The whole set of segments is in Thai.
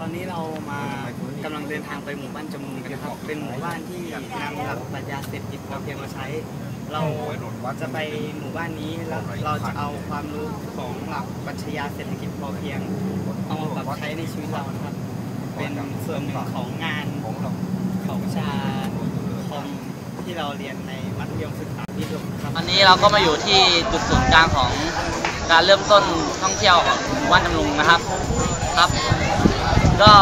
ตอนนี้เรามากำลังเดินทางไปหมู่บ้านจำมุงกันนะครับ เป็นหมู่บ้านที่นำหลักปรัชญาเศรษฐกิจพอเพียงมาใช้ เราจะไปหมู่บ้านนี้แล้วเราจะเอาความรู้ของหลักปรัชญาเศรษฐกิจพอเพียงเอามาปรับใช้ในชีวิตเรานะครับ เป็นส่วนหนึ่งของงานของวิชาคอมที่เราเรียนในมัธยมศึกษาที่หกครับวันนี้เราก็มาอยู่ที่จุดศูนย์กลางของการเริ่มต้นท่องเที่ยวของหมู่บ้านจำลุงนะครับครับ ก็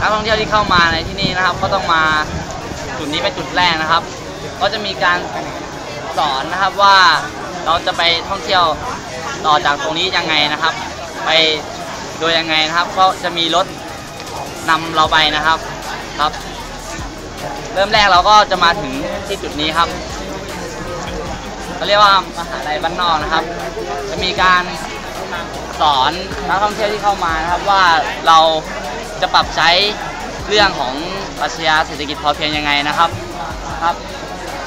นักท่องเที่ยวที่เข้ามาในที่นี่นะครับ ก็ต้องมาจุดนี้เป็นจุดแรกนะครับ ก็จะมีการสอนนะครับว่าเราจะไปท่องเที่ยวต่อจากตรงนี้ยังไงนะครับ ไปโดยยังไงนะครับ ก็จะมีรถนำเราไปนะครับครับ เริ่มแรกเราก็จะมาถึงที่จุดนี้ครับเขาเรียกว่ามหาลัยบ้านนอกนะครับ จะมีการ สอนนักท่องเที่ยวที่เข้ามานะครับว่าเราจะปรับใช้เรื่องของปรัชญาเศรษฐกิจพอเพียงยังไงนะครับครับ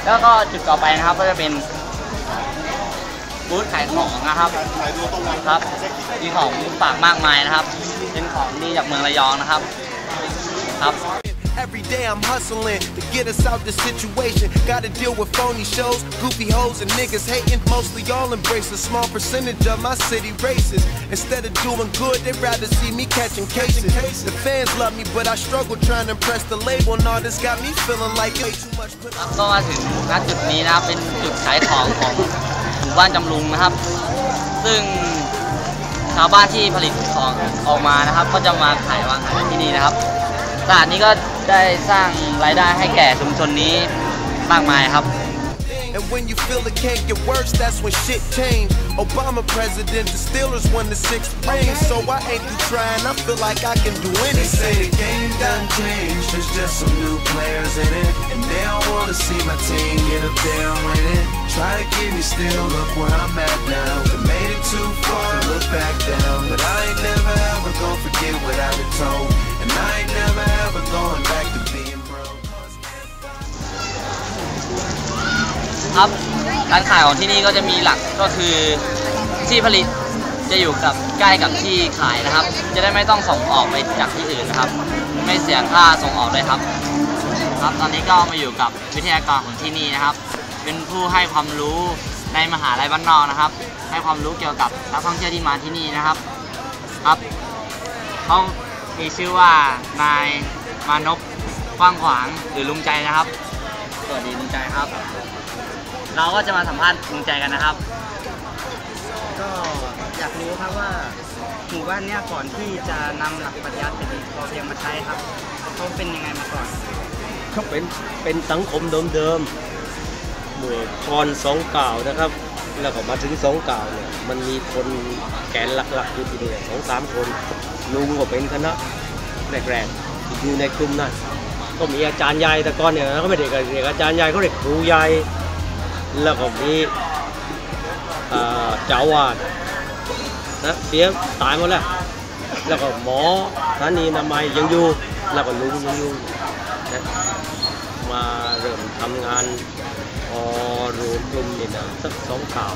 แล้วก็จุดต่อไปนะครับก็จะเป็นบูธขายของนะครับครับมีของฝากมากมายนะครับ เป็นของดีจากเมืองระยองนะครับ ครับ Every day I'm hustling to get us out the situation. Gotta deal with phony shows, goofy hoes, and niggas hating. Mostly all embrace a small percentage of my city races. Instead of doing good, they'd rather see me catching cases. The fans love me, but I struggle trying to impress the label. And all this got me feeling like way too much. ครับก็มาถึงณจุดนี้นะครับเป็นจุดขายของของหมู่บ้านจำลุงนะครับ ซึ่งชาวบ้านที่ผลิตของออกมานะครับ ก็จะมาขายวางขายที่นี่นะครับตลาดนี้ก็ ได้สร้างรายได้ให้แก่ชุมชนนี้มากมายครับ And when you feel it can't get worse, that's when shit change. Obama president, the Steelers won the sixth ring. So I ain't through trying, I feel like I can do They say anything. the game done changed, there's just some new players in it. And they don't wanna see my team get up there and win it. Try to keep me still, look where I'm at now. We made it too far to look back down. But I ain't never ever gonna forget what I've been told. And I ain't never ever going back to being broke. ครับการขายของที่นี่ก็จะมีหลักก็คือที่ผลิตจะอยู่กับใกล้กับที่ขายนะครับ จะได้ไม่ต้องส่งออกไปจากที่อื่นนะครับ ไม่เสียค่าส่งออกเลยครับ ครับตอนนี้ก็มาอยู่กับวิทยากรของที่นี่นะครับ เป็นผู้ให้ความรู้ในมหาลัยบ้านนอกนะครับ ให้ความรู้เกี่ยวกับนักท่องเที่ยวที่มาที่นี่นะครับ ครับเขา มีชื่อว่านายมานพกว้างขวางหรือลุงใจนะครับ สวัสดีลุงใจครับ เราก็จะมาสัมภาษณ์ลุงใจกันนะครับ ก็อยากรู้ครับว่าหมู่บ้านเนี้ยก่อนที่จะนำหลักปรัชญาเศรษฐกิจพอเพียงมาใช้ครับเขาเป็นยังไงมาก่อน เขาเป็นเป็นสังคมเดิมๆหมู่พรสองเก่านะครับ แล้วก็มาถึงสองเก่าเนี่ยมันมีคนแกนหลักๆอยู่ที่นี่สองสามคน ลุงก็เป็นคณะแรกๆอยู่ในกลุ่มนั้นก็มีอาจารย์ใหญ่แต่ก่อนเนี่ยเขาไม่ได้เรียกอาจารย์ใหญ่เขาเรียกครูใหญ่แล้วก็มีเจ้าวาดนะเสียตายหมดแล้วแล้วก็หมอสถานีนามัยยังอยู่แล้วก็ลุงยังอยู่นะมาเริ่มทำงานพอรวมกลุ่มนี่นะสักสองข่าว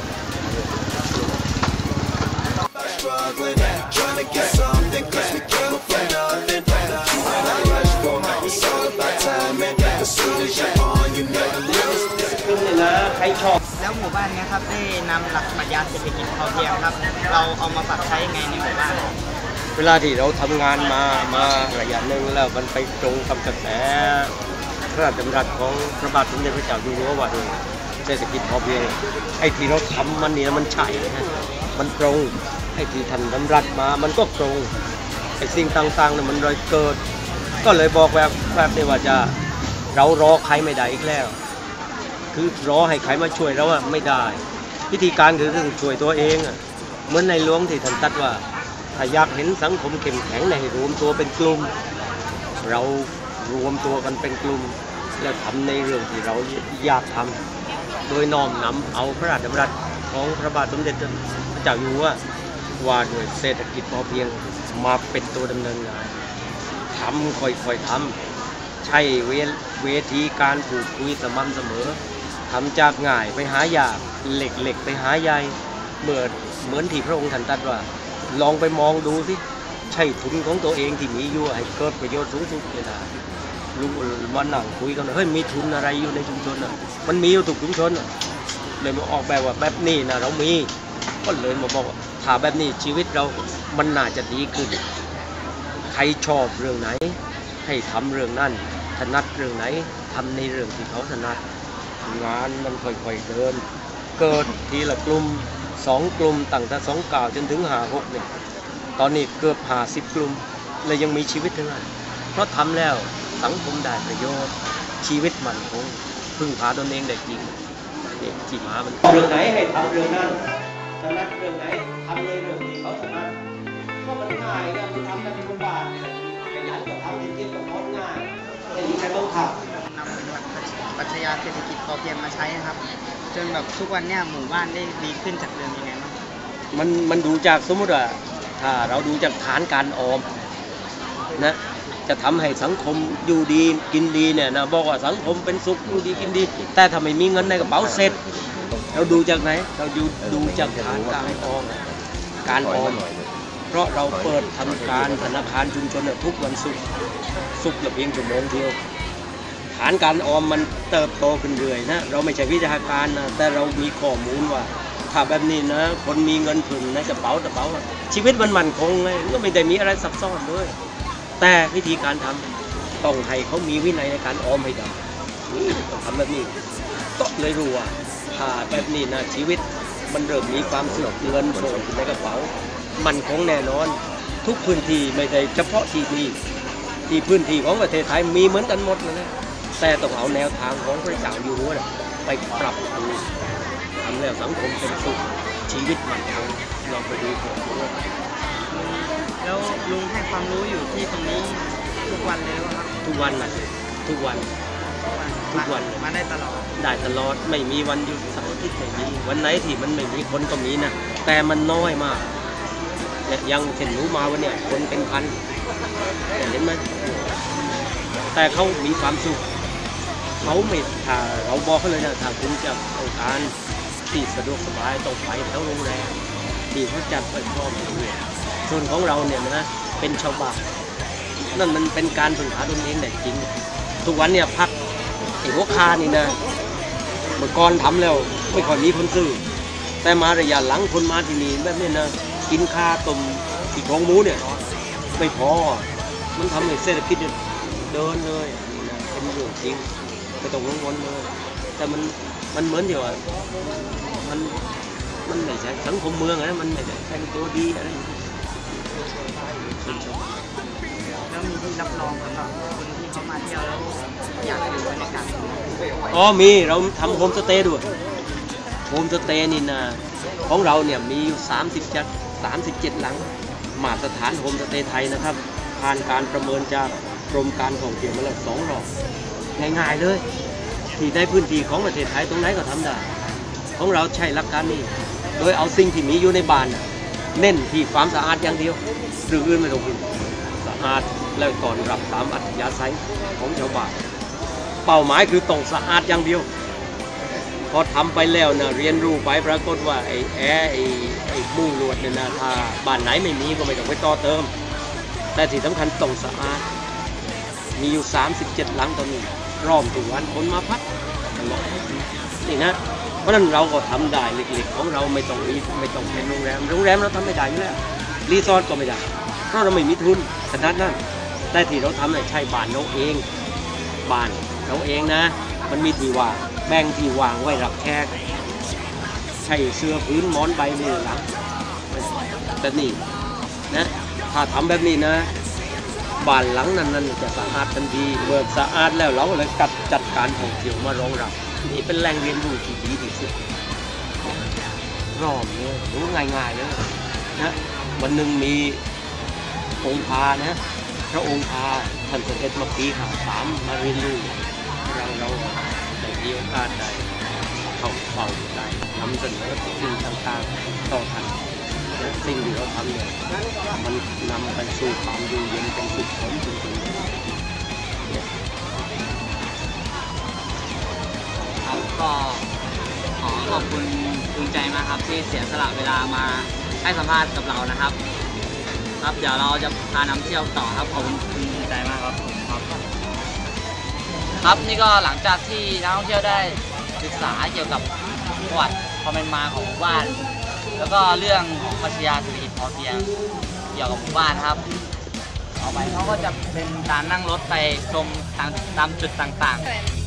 Struggling, trying to get something, cause we came up from nothing. Don't you and I rush for it, it's all about timing. As soon as you're on, you never lose. กลุ่มนี่นะใครชอบแล้วหมู่บ้านเนี้ยครับได้นำหลักปรัชญาเศรษฐกิจพอเพียงครับ เราเอามาปรับใช้ยังไงในหมู่บ้านเวลาที่เราทำงานมามาระยะหนึ่งแล้วมันไปตรงกับกระแสพระราชดำรัสของพระบาทสมเด็จพระเจ้าอยู่หัวว่าเออเศรษฐกิจพอเพียงไอ้ที่เราทำมันเนี่ยมันใช่นะมันตรง ไอ้ที่ท่านดำรัสมามันก็ตรงไอ้สิ่งต่างๆเนี่ยมันเลยเกิด ก็เลยบอกแบบแบบนี้ว่าจะเรารอใครไม่ได้อีกแล้ว คือรอให้ใครมาช่วยเราอะไม่ได้วิธีการคือต้องช่วยตัวเองอะเหมือนในหลวงที่ท่านตัดว่าถ้าอยากเห็นสังคมเข้มแข็งในให้รวมตัวเป็นกลุ่ม เรารวมตัวกันเป็นกลุ่ม แล้วทำในเรื่องที่เราอยากทำโดยน้อมนำเอาพระราชดำรัสของพระบาทสมเด็จพระเจ้าอยู่หัว ว่าด้วยเศรษฐกิจพอเพียงมาเป็นตัวดำเนินงานทำค่อยๆทำใช่เวเวทีการพูดคุยสม่ำเสมอทำจากง่ายไปหายากเหล็กเหล็กๆไปหาใหญ่เหมือนเหมือนที่พระองค์ท่านตรัสว่า ลองไปมองดูสิใช้ทุนของตัวเองที่มีอยู่ให้เกิดประโยชน์สูงสุดเลยนะลุงวันหนังคุยกันว่าเฮ้ยมีทุนอะไรอยู่ในชุมชนอะมันมีอยู่ทุกชุมชนเลยมาออกแบบว่าแบบนี้นะเรามี ก็เลยมาบอกว่าถ้าแบบนี้ชีวิตเรามันน่าจะดีขึ้น ใครชอบเรื่องไหน ให้ทำเรื่องนั้นถนัดเรื่องไหนทำในเรื่องที่เขาถนัด งานมันค่อยๆเดิน เกิดทีละกลุ่มสองกลุ่มตั้งแต่สองเก่าจนถึงหาหกเนี่ยตอนนี้เกือบหาสิบกลุ่มเลยยังมีชีวิตทั้งนั้นเพราะทำแล้วสังคมได้ประโยชน์ ชีวิตมันคงพึ่งพาตนเองได้จริงนี่ที่มามันเรื่องไหนให้ทำเรื่องนั้น ถนัดเรื่องไหนทำในเรื่องที่เขาถนัดก็มันง่ายนะมันทำกันเป็นบ้านเนี่ยขยันก็ทำจริงๆก็พอง่ายไม่มีใครต้องทำนำปรัชญาเศรษฐกิจพอเพียงมาใช้นะครับ จนแบบทุกวันเนี้ยหมู่บ้านได้ดีขึ้นจากเดิมยังไงบ้างมันมันดูจากสมมติว่าถ้าเราดูจากฐานการออมนะจะทำให้สังคมอยู่ดีกินดีเนี่ยนะบอกว่าสังคมเป็นสุขอยู่ดีกินดี แต่ถ้าไม่มีเงินในกระเป๋าเสร็จ เราดูจากไหน เราดูดูจากฐานการออมการออมเพราะเราเปิดทำการธนาคารชุมชนเนี่ยทุกวันศุกร์ศุกร์ละเพียงชั่วโมงเดียวฐานการออมมันเติบโตขึ้นเรื่อยนะเราไม่ใช่วิชาการนะแต่เรามีข้อมูลว่า ถ้าแบบนี้นะคนมีเงินถึงในกระเป๋ากระเป๋าอะชีวิตมันมั่นคงไงมันก็ไม่ได้มีอะไรซับซ้อนด้วย แต่วิธีการทำต้องให้เขามีวินัยในการออมให้ได้นี่ ต้องทำแบบนี้ก็เลยรู้ว่าถ้าแบบนี้นะชีวิต มันเริ่มมีความสุขเงินโผล่ในกระเป๋า มันคงแน่นอน ทุกพื้นที่ไม่ได้เฉพาะที่นี่ที่พื้นที่ของประเทศไทยมีเหมือนกันหมดนะนะแต่ต้องเอาแนวทางของพระเจ้าอยู่หัวนะไปปรับปรุงทำแล้วสังคมเป็นสุขชีวิตมันคงลองไปดูเถอะแล้วลุงให้ความรู้อยู่ที่ตรงนี้ทุกวันเลยครับ ทุกวันนะทุกวัน ทุกวันมามาได้ตลอดได้ตลอดไม่มีวันหยุดเสาร์อาทิตย์ไม่มีวันไหนที่มันไม่มีคนก็มีนะแต่มันน้อยมากเนี่ยอยังเห็นหนูมาวันเนี้ยคนเป็นพันเนี่ยเห็นไหมแต่เขามีความสุขเขาไม่ถ้าเราบอกเขาเลยนะถ้าคุณจะต้องการที่สะดวกสบายต้องไปแถวโรงแรมที่เขาจัดไว้พร้อมด้วยส่วนของเราเนี่ยนะเป็นชาวบ้านนั่นมันเป็นการพึ่งพาตนเองได้จริง ทุกวันเนี่ยพัก ไอ้หัวคานี่นะ เมื่อก่อนทำแล้วไม่ค่อยมีคนซื้อ แต่มาระยะหลังคนมาที่นี่แบบนี้นะ กินคาต้มสีโครงหมูเนี่ย ไม่พอ มันทำให้เศรษฐกิจเนี่ยเดินเลยนี่นะเป็นเรื่องจริงไม่ต้องกังวลเลย แต่มันมันเหมือนที่ว่ามันมันไม่ใช่สังคมเมืองนะมันไม่ได้แต่งตัวดีอะไรนี่ชมแล้วมีที่รับรองสำหรับคน เขามาเที่ยวแล้วอยากอยู่บรรยากาศแบบนี้อ๋อมีเราทำโฮมสเตย์ด้วยโฮมสเตย์นี่นะของเราเนี่ยมีอยู่37 37 หลัง มาตรฐานโฮมสเตย์ไทยนะครับ ผ่านการประเมินจากกรมการท่องเที่ยวมาแล้วสองรอบง่ายๆเลยที่ในพื้นที่ของประเทศไทยตรงไหนก็ทำได้ ของเราใช้หลักการนี้ โดยเอาสิ่งที่มีอยู่ในบ้าน เน้นที่ความสะอาดอย่างเดียวหรืออื่นไม่ต้องพูด อาดแล้วก่อนรับตามอัธยาศัยของชาวบ้านเป้าหมายคือต้องสะอาดอย่างเดียว พอทำไปแล้วนะเรียนรู้ไปปรากฏว่าไอ้แอไอ้ไอ้มุ้งลวดเนี่ยนะถ้าบ้านไหนไม่มีก็ไม่ต้องไปต่อเติม แต่ที่สำคัญต้องสะอาด มีอยู่ 37 หลังตอนนี้รอบทุกวันคนมาพักตลอดนี่นะเพราะนั้นเราก็ทำได้เล็กๆของเราไม่ต้องมีไม่ต้องเป็นโรงแรมโรงแรมเราทำไม่ได้อยู่แล้วรีสอร์ทก็ไม่ได้ เพราะเราไม่มีทุนขนาดนั้นแต่ที่เราทำเนี่ยใช่บ้านเราเองบ้านเราเองนะ มันมีที่ว่างแบ่งที่ว่างไว้รับแขกใช้เสื้อพื้นหมอนใบมือหลังแต่นี่นะถ้าทำแบบนี้นะบ้านหลังนั้นนั้นจะสะอาดทันทีเมื่อสะอาดแล้วเราก็เลยกัดจัดการท่องเที่ยวมารองรับนี่เป็นแหล่งเรียนรู้ที่ดีที่สุดรอบเลยรู้ง่ายๆเลยนะวันหนึ่งมี องค์พานะพระองค์พาท่านเสด็จมาปีหาสามมาเรียนรู้เราเราได้มีโอกาสได้เข้าเฝ้าได้นำเสนอสิ่งต่างๆต่อท่านและสิ่งที่เราทำเนี่ยมันนำไปสู่ความอยู่เย็นเป็นสุขของจริงๆครับก็ขอขอบคุณลุงใจมากครับที่เสียสละเวลามาให้สัมภาษณ์กับเรานะครับ ครับ เดี๋ยวเราจะพานำเที่ยวต่อครับขอบคุณใจมากครับครับครับนี่ก็หลังจากที่นักท่องเที่ยวได้ศึกษาเกี่ยวกับประวัติความเป็นมาของหมู่บ้าน แล้วก็เรื่องของปรัชญาเศรษฐกิจพอเพียงเกี่ยวกับหมู่บ้านครับต่อไปเขาก็จะเป็นการนั่งรถไปชมตามตามจุดต่างๆ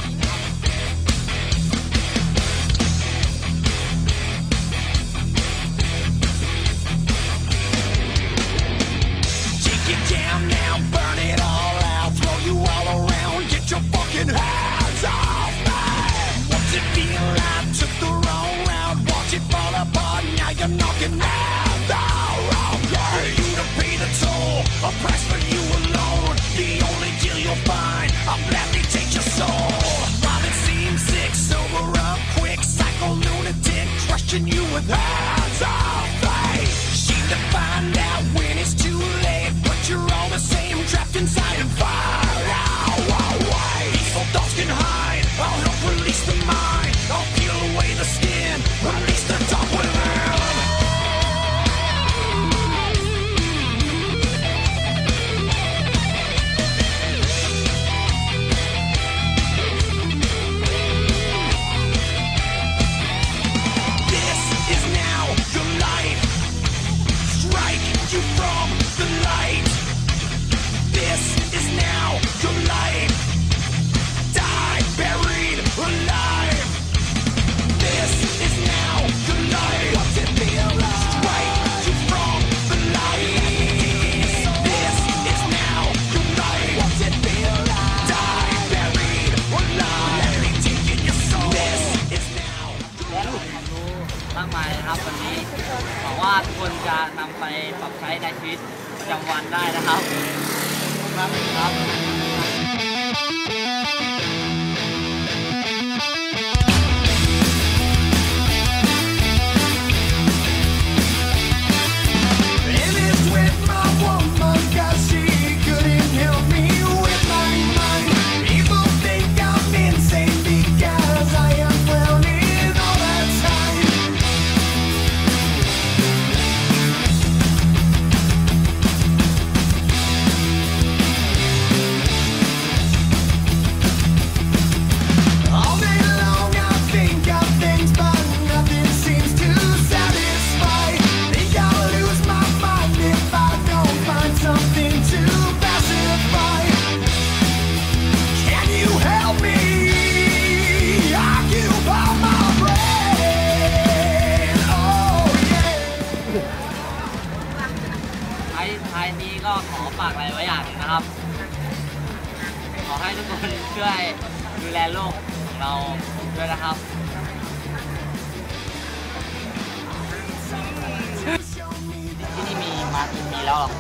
แล้วหรอ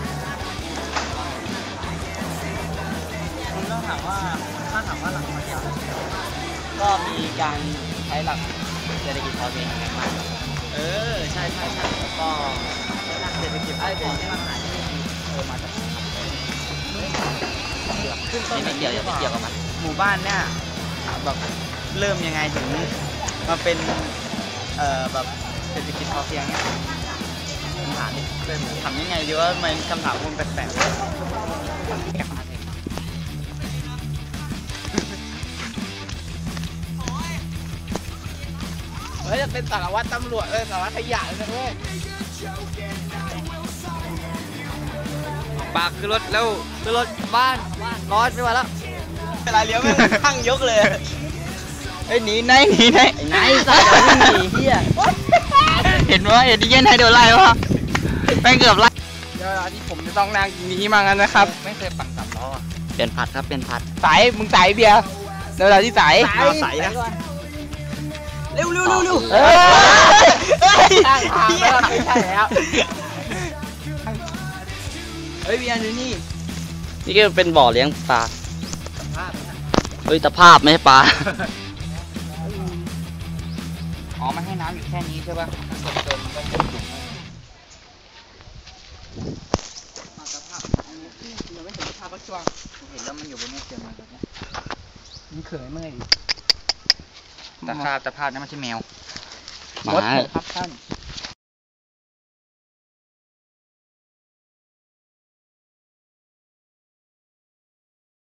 คุณต้องถามว่าถ้าถามว่าหลังมาจากก็มีการใช้หลักเศรษฐกิจพอเพียงอย่างมากเออใช่ใช่ใช่แล้วก็หลักเศรษฐกิจไอ้ของที่มาขายที่เออมาจากนี่ไม่เกี่ยวไม่เกี่ยวกับมันหมู่บ้านเนี่ยแบบเริ่มยังไงถึงมาเป็นเอ่อแบบเศรษฐกิจพอเพียงเนี่ย คำถามนี่เป็นทำยังไงดีว่าทำไมคำถามคุณแปลกๆเฮ้ยจะเป็นสารวัตรตำรวจเออสารวัตรขยะเลยนะเว้ยปากคือรถแล้วคือรถบ้านร้อนไม่ไหวแล้วเวลาเลี้ยวไม่ข้างยกเลยเฮ้ยหนีไหนหนีไหนไหนสัตว์อย่าวิ่งหนีเฮียเห็นว่าเอ็ดดี้เย็นให้โดนไล่วะ แม่งเกือบไล่เดี๋ยวที่ผมจะต้องนั่งหนีมางั้นนะครับ ไม่เคยปั่นสามล้อเปลี่ยนผัดครับเปลี่ยนผัดสายมึงสายเบียร์เดี๋ยวเราที่สายสายนะ เร็วเร็วเร็วเร็วเอ้ยข้างทางแล้วไม่ใช่แล้วเฮ้ยเบียร์ดูนี่นี่ก็เป็นบ่อเลี้ยงปลาเฮ้ยตะภาพไม่ใช่ปลา อ๋อมันให้น้ำอยู่แค่นี้ใช่ป่ะกดเติมก็กดอยู่สภาพ ยังไม่เห็นสภาพปัจจุบันเห็นแล้วมันอยู่บนนี้เต็มเลยแบบนี้มันเขยเมื่อยดิตะภาพตะภาพนั่นไม่ใช่แมวหมารถผมครับท่าน